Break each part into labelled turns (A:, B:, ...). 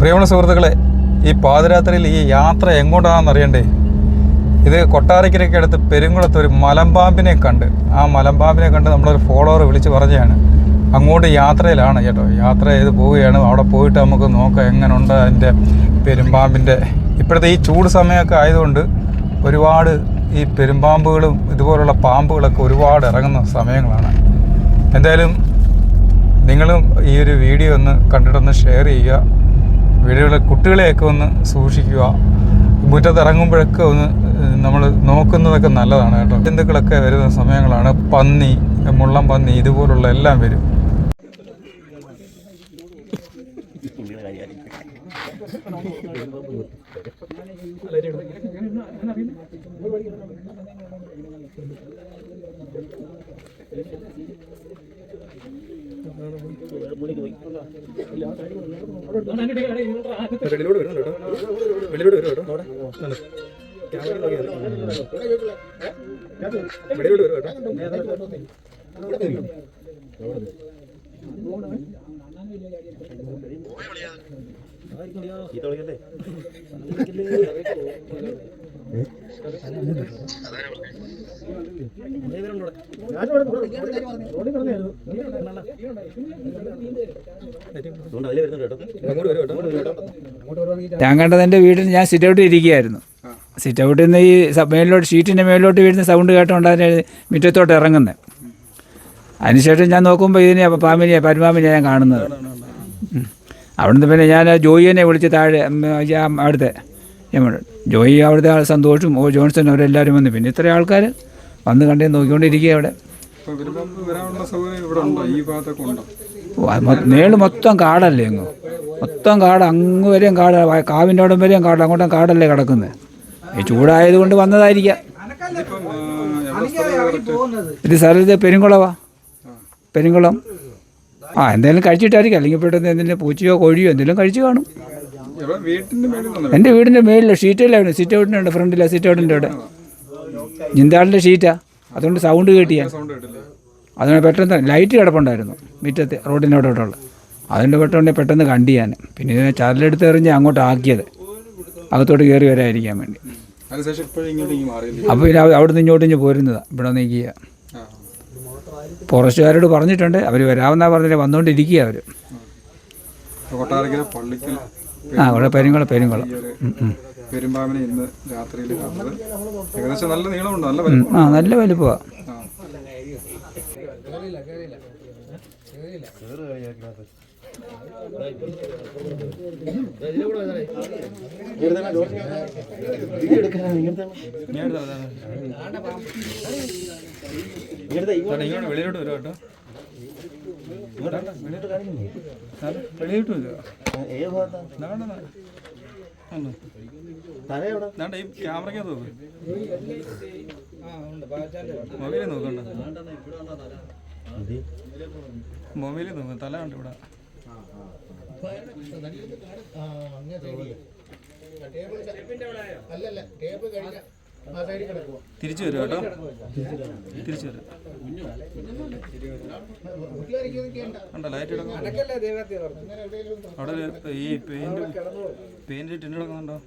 A: പ്രിയമുള്ള സുഹൃത്തുക്കളെ ഈ പാതിരാത്രിയിൽ ഈ യാത്ര എങ്ങോട്ടാണെന്ന് അറിയണ്ടേ? ഇത് കൊട്ടാരക്കരയ്ക്ക് അടുത്ത് പെരുങ്കുളത്ത് ഒരു മലമ്പാമ്പിനെ കണ്ട്. ആ മലമ്പാമ്പിനെ കണ്ട് നമ്മളൊരു ഫോളോവർ വിളിച്ച് പറഞ്ഞതാണ്. അങ്ങോട്ട് യാത്രയിലാണ് കേട്ടോ. യാത്ര ചെയ്ത് പോവുകയാണ്. അവിടെ പോയിട്ട് നമുക്ക് നോക്കാം എങ്ങനെയുണ്ട് അതിന്റെ പെരുമ്പാമ്പിന്റെ. ഇപ്പോഴത്തെ ഈ ചൂട് സമയമൊക്കെ ആയതുകൊണ്ട് ഒരുപാട് ഈ പെരുമ്പാമ്പുകളും ഇതുപോലുള്ള പാമ്പുകളൊക്കെ ഒരുപാട് ഇറങ്ങുന്ന സമയങ്ങളാണ്. എന്തായാലും നിങ്ങളും ഈ ഒരു വീഡിയോ ഒന്ന് കണ്ടിട്ടൊന്ന് ഷെയർ ചെയ്യുക. വീടുകളിലെ കുട്ടികളെയൊക്കെ ഒന്ന് സൂക്ഷിക്കുക. മുറ്റത്ത് ഇറങ്ങുമ്പോഴൊക്കെ ഒന്ന് നമ്മൾ നോക്കുന്നതൊക്കെ നല്ലതാണ് കേട്ടോ. ജന്തുക്കളൊക്കെ വരുന്ന സമയങ്ങളാണ്. പന്നി മുള്ളം പന്നി ഇതുപോലുള്ള എല്ലാം വരും. വെളിയിലോട്ട് വരുന്നുണ്ട് കേട്ടോ വെളിയിലോട്ട് വരും കേട്ടോ വെളിയിലോട്ട് വരും കേട്ടോ അങ്ങോട്ട് വരും
B: ഞാൻ കണ്ടത് എന്റെ വീട്ടിൽ ഞാൻ സിറ്റ് ഔട്ട് ഇരിക്കുകയായിരുന്നു. സിറ്റ് ഔട്ടിൽ നിന്ന് ഈ മേലോട്ട് ഷീറ്റിന്റെ മേളിലോട്ട് വീഴുന്ന സൗണ്ട് കേട്ടോണ്ട് അതിന് മുറ്റത്തോട്ട് ഇറങ്ങുന്നത് അതിനുശേഷം ഞാൻ നോക്കുമ്പോൾ ഇതിനെ പാമ്പിനെയാണ് പരമാമിനെ ഞാൻ കാണുന്നത്. അവിടുന്ന് പിന്നെ ഞാൻ ജോയിനെ വിളിച്ച് താഴെ അവിടുത്തെ ജോയി അവിടുത്തെ ആൾ സന്തോഷും ഓ ജോൺസൺ അവരെല്ലാവരും വന്നു. പിന്നെ ഇത്രയും ആൾക്കാർ വന്ന് കണ്ടേ നോക്കിക്കൊണ്ടിരിക്കുക അവിടെ മേൾ മൊത്തം കാടല്ലേ അങ്ങ്? മൊത്തം കാട് അങ്ങ് വരെയും കാട് കാവിന്റെ അവിടം വരെയും കാട് അങ്ങോട്ടും കാടല്ലേ കിടക്കുന്നത് ഈ ചൂടായത് കൊണ്ട് വന്നതായിരിക്കാം? ഇത് സ്ഥലത്ത് പെരുങ്കുളവാ? പെരുങ്കുളം? ആ എന്തെങ്കിലും കഴിച്ചിട്ടായിരിക്കും. അല്ലെങ്കിൽ പെട്ടെന്ന് എന്തെങ്കിലും പൂച്ചയോ കോഴിയോ എന്തെങ്കിലും കഴിച്ചു കാണും.
A: എന്റെ വീടിന്റെ മേളിൽ
B: ഷീറ്റല്ലായിരുന്നു സിറ്റ് ഔട്ടിനുണ്ട് ഫ്രണ്ടിലെ സിറ്റ് ഔട്ടിന്റെ അവിടെ. ജിന്താളിന്റെ ഷീറ്റാ. അതുകൊണ്ട് സൗണ്ട് കേട്ടിയാ അതുകൊണ്ട് പെട്ടെന്ന് ലൈറ്റ് കിടപ്പുണ്ടായിരുന്നു മുറ്റത്ത് റോഡിന്റെ അവിടെ ഉള്ള അതുകൊണ്ട് പെട്ടെന്ന് പെട്ടെന്ന് കണ്ടു ഞാൻ. പിന്നെ ഇതിനെ ചരലെടുത്ത് എറിഞ്ഞ് അങ്ങോട്ട് ആക്കിയത്. അകത്തോട്ട് കയറി വരാതിരിക്കാൻ വേണ്ടി. അപ്പോൾ പിന്നെ അവിടെ നിന്ന് ഇങ്ങോട്ട് ഇഞ്ഞ് പോരുന്നതാണ് ഇവിടെ
A: നീക്കിയ
B: ഫോറസ്റ്റുകാരോട് പറഞ്ഞിട്ടുണ്ട്. അവർ വരാമെന്നാ പറഞ്ഞിട്ട് വന്നുകൊണ്ടിരിക്കുക അവർ ആ. പെരുങ്കുളം പെരുങ്കുളം.
A: ഒരു
B: ഉം, ഉം.
A: പെരുമ്പാമ്പിനെ ഇന്ന് രാത്രിയിൽ കണ്ടത് ഏകദേശം നല്ല നീളമുണ്ട് നല്ല വലിപ്പം
B: ആ നല്ല വലുപ്പമാണ്
A: വെളിയിലോട്ട് വരും. കേട്ടോ ഇങ്ങോട്ടാ, വെളിയിലോട്ട് വരുവാ ഏത് വരും. ദാണ്ട ഈ ക്യാമറയ്ക്ക് നോക്ക്. മൊബൈലിൽ നോക്കണ്ട മൊബൈലിൽ നോക്കാം. തല കണ്ട് ഇവിടെ? തിരിച്ചു വരും കേട്ടോ. തിരിച്ചു വരും. കണ്ടോ ലൈറ്റ് അവിടെ ഈ പെയിന്റ് പെയിന്റ് ടിന്ന് കിടക്കുന്നുണ്ടോ?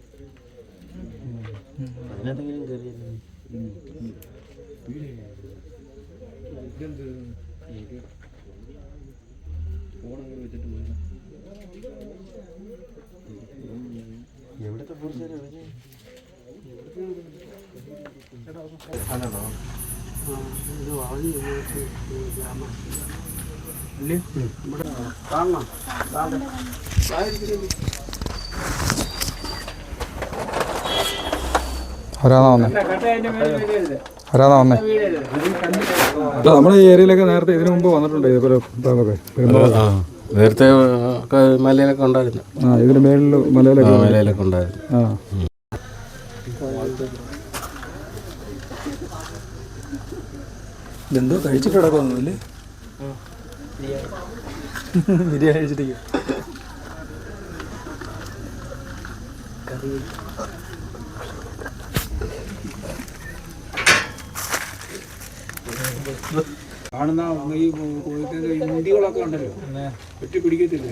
A: വന്നേ? വന്നേ? നമ്മുടെ ഈ ഏരിയയിലൊക്കെ നേരത്തെ ഇതിനു മുമ്പ് വന്നിട്ടുണ്ട് ഇതുപോലെ
C: നേരത്തെ ഒക്കെ മലയിലൊക്കെ ഉണ്ടായിരുന്നു.
A: ആ ഇതിന് മേളിൽ മലയിലൊക്കെ
C: മലയിലൊക്കെ ഉണ്ടായിരുന്നു.
A: ആ. ഇതെന്തോ കഴിച്ചിട്ട് കിടക്കുന്നില്ലേ ബിരിയാണി കഴിച്ചിട്ടേക്ക്
C: കാണുന്ന ഈ കോഴിക്കോട് ഇന്ത്യകളൊക്കെ ഉണ്ടല്ലോ. ഒറ്റ പിടിക്കത്തില്ല?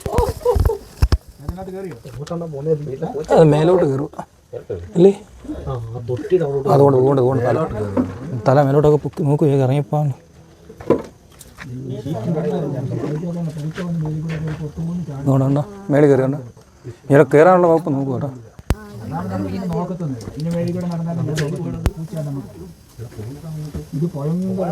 A: അത് മേലോട്ട് കയറും അല്ലേ? അതുകൊണ്ട് അതുകൊണ്ട് അതുകൊണ്ട് തല തല മേലോട്ടൊക്കെ പൊക്കി നോക്കൂ ഇറങ്ങിപ്പോ അതുകൊണ്ടോ മേളിൽ കയറി കണ്ടോ? ഇവിടെ കയറാനുള്ള വകുപ്പ് നോക്കൂ കേട്ടോ.
C: ഇത് ഭയങ്കര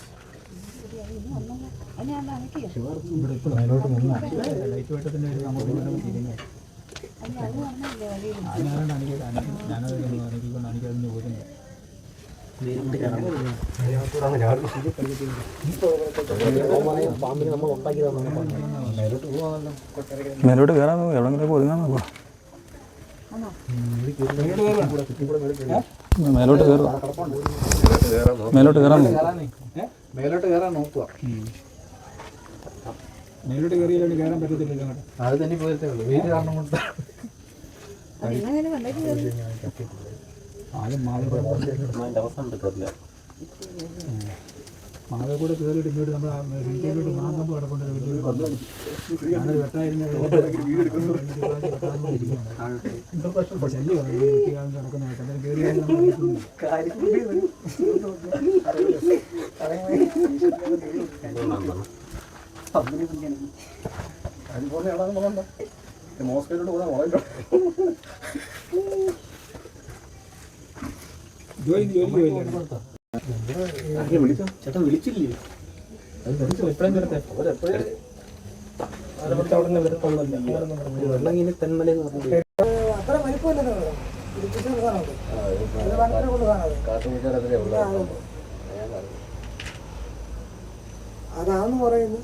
A: മേലോട്ട് കയറാൻ എവിടെങ്കിലും ഒതുങ്ങാന്നോ മേലോട്ട് കയറുക മേലോട്ട് കയറാൻ നോക്കുക.
C: മേലോട്ട് കയറാൻ നോക്കുക. മേലോട്ട് കയറിയാലും കയറാൻ പറ്റത്തില്ല
D: അത് തന്നെ പോലത്തെ ഉള്ളൂ. വീട് കാരണം കൊണ്ട്.
C: ആദ്യം മാറി
D: അവസാനം എടുക്കാറില്ല
C: മാവെ കൂടെ കയറിയിട്ട് ഇങ്ങോട്ട് നമ്മൾ വീട്ടിലോട്ട് വലിയൊരു പന്തം. ഞാനത് വെട്ടായിരുന്നു. ശല്യമാണ് കിടക്കുന്ന നമ്മൾ വീട്ടിൽ ജോലി ജോലി ജോലി
D: ചേട്ടൻ വിളിച്ചില്ലേ?
B: അതാന്ന് പറയുന്നത്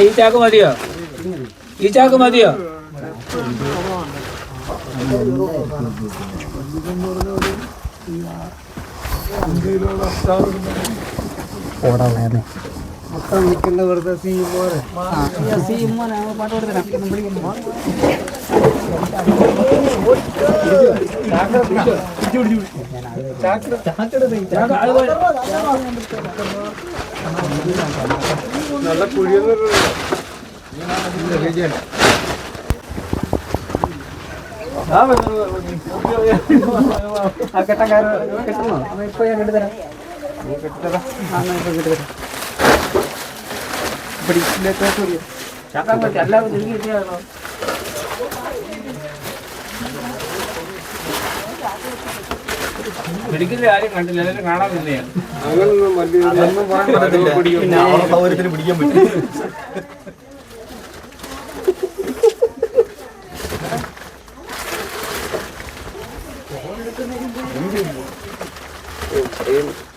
B: ഈ
C: ചാക്ക് മതിയോ? ഈ ചാക്ക് മതിയോ
B: മൊത്തം നിൽക്കുന്ന വെറുതെ സീ പോലെ നല്ല കുഴിയെന്ന് ഇപ്പൊ ഞാൻ കെട്ടിത്തരാം കെട്ടിത്തരാം
C: മെഡിക്കൽ കാണാൻ
D: പിടിക്കാൻ പറ്റും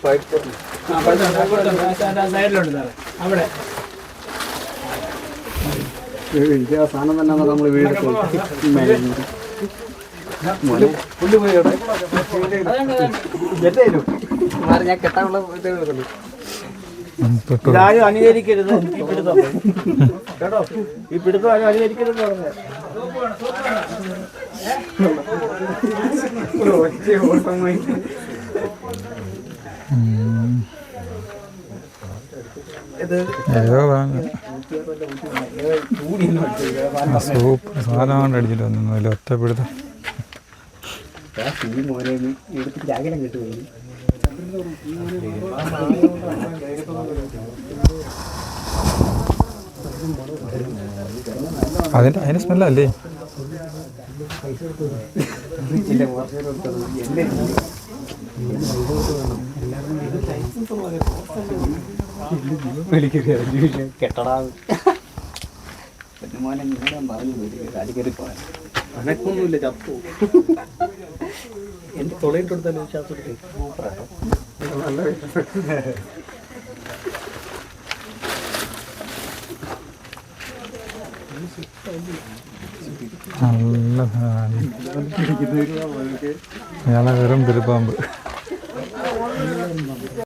C: സൈഡിലുണ്ട് സാറേ അവിടെ
B: ആ സാധനം നമ്മൾ വീട് ഞാൻ കെട്ടാനുള്ള. ഇതാരും അനുകരിക്കരുത്. ഈ പിടുത്തം. കേട്ടോ? ഈ പിടുത്തം ആരും അനുകരിക്കരുത്. പറഞ്ഞ
C: ഇത്
D: ഏതോ. സൂപ്പർ സാധനം കൊണ്ട് അടിച്ചിട്ട് വന്നു. അതിൽ ഒറ്റപ്പെടുത്ത. സ്മെല്ലല്ലേ?
E: കെട്ടടാ
C: അനക്കൊന്നുമില്ല ചപ്പു എന്റെ തൊളയിട്ട് കൊടുത്താലും ശ്വാസം എടുക്കും. നല്ല
D: നല്ല വെറും പെരുപ്പാമ്പ്